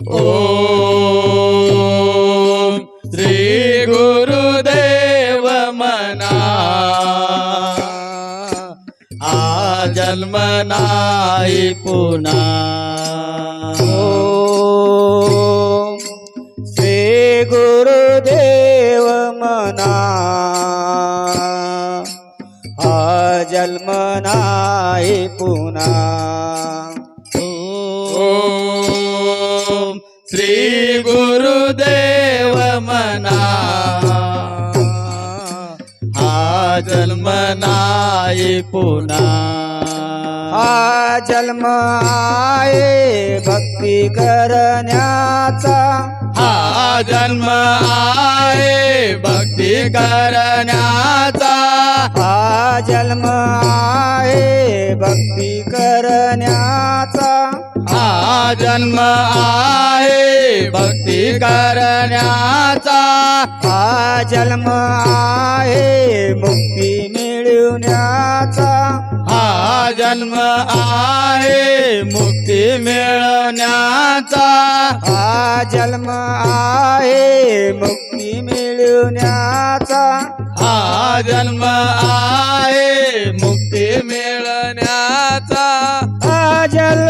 ओम श्री गुरुदेव मना। आ जन्म नाही पुन्हा श्री गुरुदेव मना। हा जन्म नाही पुन्हा श्री गुरुदेव मना। हा जन्म नाही पुन्हा हा जन्म आहे भक्ती करण्याचा। हा जन्म आहे भक्ती करण्याचा। हा जन्म आहे भक्ती करण्याचा। हा जन्म आहे भक्ती करण्याचा. हा जन्म आहे मुक्ती मिळवण्याचा. हा जन्म आहे मुक्ती मिळवण्याचा. हा जन्म आहे मुक्ती मिळवण्याचा. हा जन्म आहे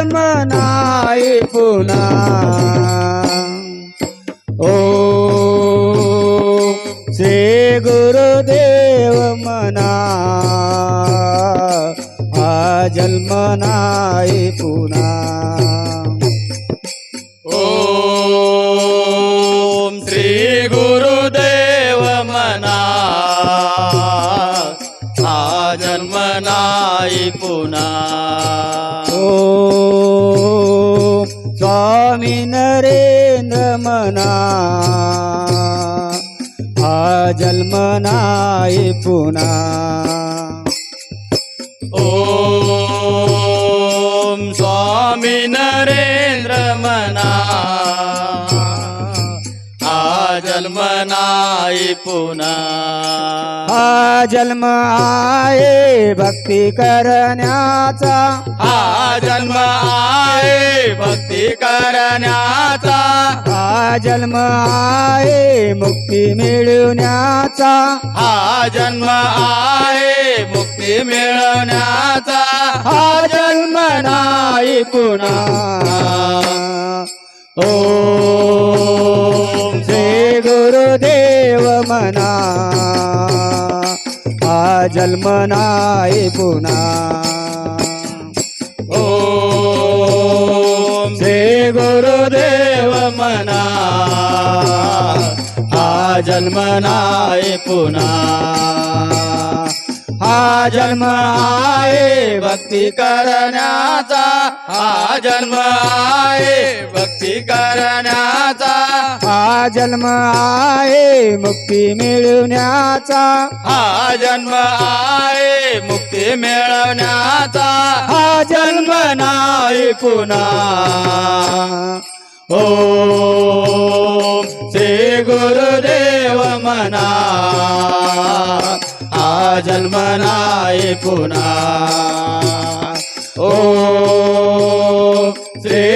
जन्म नाही पुन्हा ओ श्री गुरुदेव मना। हा जन्म नाही पुन्हा ओम श्री गुरुदेव मना। हा जन्म नाही पुन्हा ओ स्वामी नरेंद्र मना हा जन्म नाही ओम स्वामी नरेंद्र मना हा जन्म नाही हा जन्म आहे भक्ती करण्याचा. हा जन्म आहे भक्ती करण्याचा. हा जन्म आहे मुक्ती मिळवण्याचा हा जन्म आहे मुक्ती मिळवण्याचा हा जन्म नाही पुन्हा. ओम श्री गुरुदेव मना. हा जन्म नाही पुन्हा. ओ श्री गुरुदेव मना. हा जन्म नाही पुन्हा. हा जन्म आहे भक्ती करण्याचा. हा जन्म आहे भक्ती करण्या करण्याचा हा जन्म आहे मुक्ती मिळवण्याचा. हा जन्म आहे मुक्ती मिळवण्याचा. हा जन्म नाही पुन्हा. ओम श्री गुरुदेव मना. हा जन्म नाही पुन्हा. ओम श्री